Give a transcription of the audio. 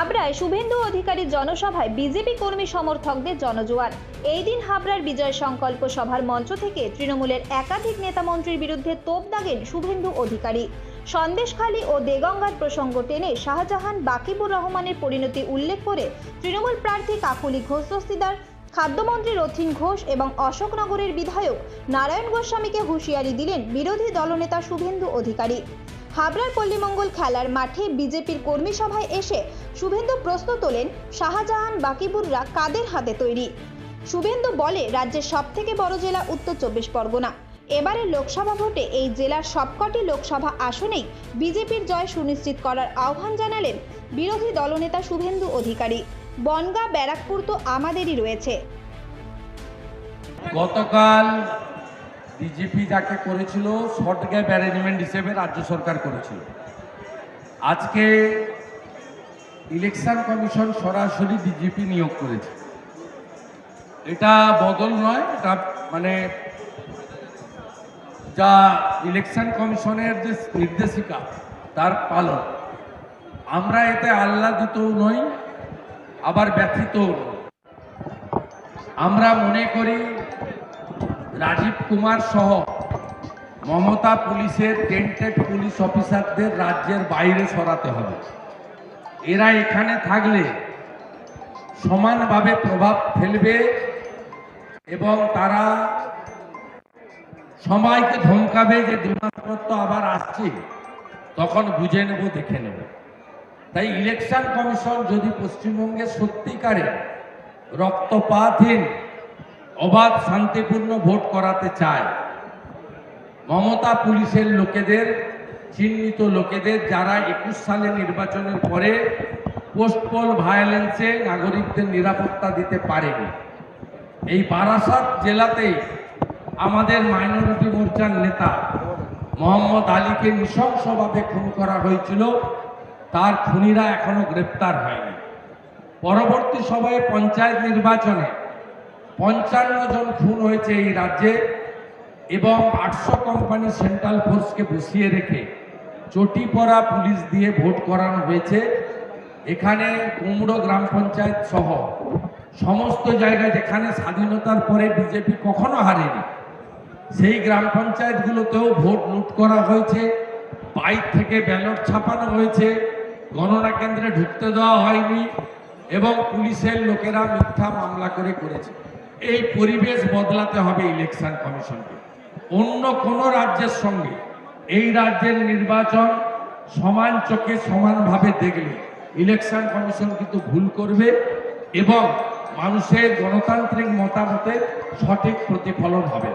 হাবড়ায় শুভেন্দু অধিকারীর জনসভায় বিজেপি কর্মী সমর্থকদের জনজোয়ার। এই দিন হাবড়ার বিজয় সংকল্প সভার মঞ্চ থেকে তৃণমূলের একাধিক নেতামন্ত্রীর বিরুদ্ধে তোপ দাগেন শুভেন্দু অধিকারী। সন্দেশখালী ও দেগঙ্গার প্রসঙ্গ টেনে শাহজাহান বাকিবুর রহমানের পরিণতি উল্লেখ করে তৃণমূল প্রার্থী কাকুলি ঘোষ দস্তিদার খাদ্যমন্ত্রী রথিন ঘোষ এবং অশোকনগরের বিধায়ক নারায়ণ গোস্বামীকে হুঁশিয়ারি দিলেন বিরোধী দলনেতা শুভেন্দু অধিকারী। হাবড়ার পল্লীমঙ্গল খেলার মাঠে বিজেপির কর্মী সভায় এসে শুভেন্দু প্রশ্ন তোলেন, শাহজাহান বাকিবুররা কাদের হাতে তৈরি? শুভেন্দু বলে, রাজ্যের সবথেকে বড় জেলা উত্তর চব্বিশ পরগনা। এবারের লোকসভা ভোটে এই জেলার সবকটি লোকসভা আসনেই বিজেপির জয় সুনিশ্চিত করার আহ্বান জানালেন বিরোধী দলনেতা শুভেন্দু অধিকারী। বনগা, ব্যারাকপুর তো আমাদেরই রয়েছে। গতকাল বিজেপি যাকে করেছিল, শর্ট গ্যাপ অ্যারেঞ্জমেন্ট হিসেবে রাজ্য সরকার করেছিল। আজকে ইলেকশন কমিশন সরাসরি বিজেপি নিয়োগ করেছে। এটা বদল নয়, এটা মানে যা ইলেকশন কমিশনের যে নির্দেশিকা, তার পালন। আমরা এতে আহ্লাদিতও নই, আবার ব্যথিতও আমরা মনে করি রাজীব কুমার সহ মমতা পুলিশের টেন্টেড পুলিশ অফিসারদের রাজ্যের বাইরে সরাতে হবে। এরা এখানে থাকলে সমানভাবে প্রভাব ফেলবে এবং তারা সবাইকে ধমকাবে যে দু মাস পর তো আবার আসছে। তখন বুঝে নেব, দেখে নেব। তাই ইলেকশন কমিশন যদি পশ্চিমবঙ্গে সত্যিকারে রক্তপাতহীন অবাধ শান্তিপূর্ণ ভোট করাতে চায়। মমতা পুলিশের লোকেদের, চিহ্নিত লোকেদের, যারা একুশ সালে নির্বাচনের পরে পোস্টপল ভায়োলেন্সে নাগরিকদের নিরাপত্তা দিতে পারেনি। এই বারাসাত জেলাতেই আমাদের মাইনরিটি মোর্চার নেতা মোহাম্মদ আলীকে নৃশংসভাবে খুন করা হয়েছিল। তার খুনিরা এখনও গ্রেপ্তার হয়নি। পরবর্তী সময়ে পঞ্চায়েত নির্বাচনে পঞ্চান্ন জন খুন হয়েছে এই রাজ্যে এবং আটশো কোম্পানি সেন্ট্রাল ফোর্সকে বসিয়ে রেখে চটি পড়া পুলিশ দিয়ে ভোট করানো হয়েছে। এখানে কুমড়ো গ্রাম পঞ্চায়েত সহ সমস্ত জায়গায় যেখানে স্বাধীনতার পরে বিজেপি কখনো হারেনি, সেই গ্রাম পঞ্চায়েতগুলোতেও ভোট লুট করা হয়েছে বাইক থেকে ব্যালট ছাপানো হয়েছে, গণনা কেন্দ্রে ঢুকতে দেওয়া হয়নি এবং পুলিশের লোকেরা মিথ্যা মামলা করে করেছে। এই পরিবেশ বদলাতে হবে ইলেকশন কমিশনকে। অন্য কোনো রাজ্যের সঙ্গে এই রাজ্যের নির্বাচন সমান চোখে সমানভাবে দেখলে ইলেকশন কমিশন কিন্তু ভুল করবে এবং মানুষের গণতান্ত্রিক মতামতের সঠিক প্রতিফলন হবে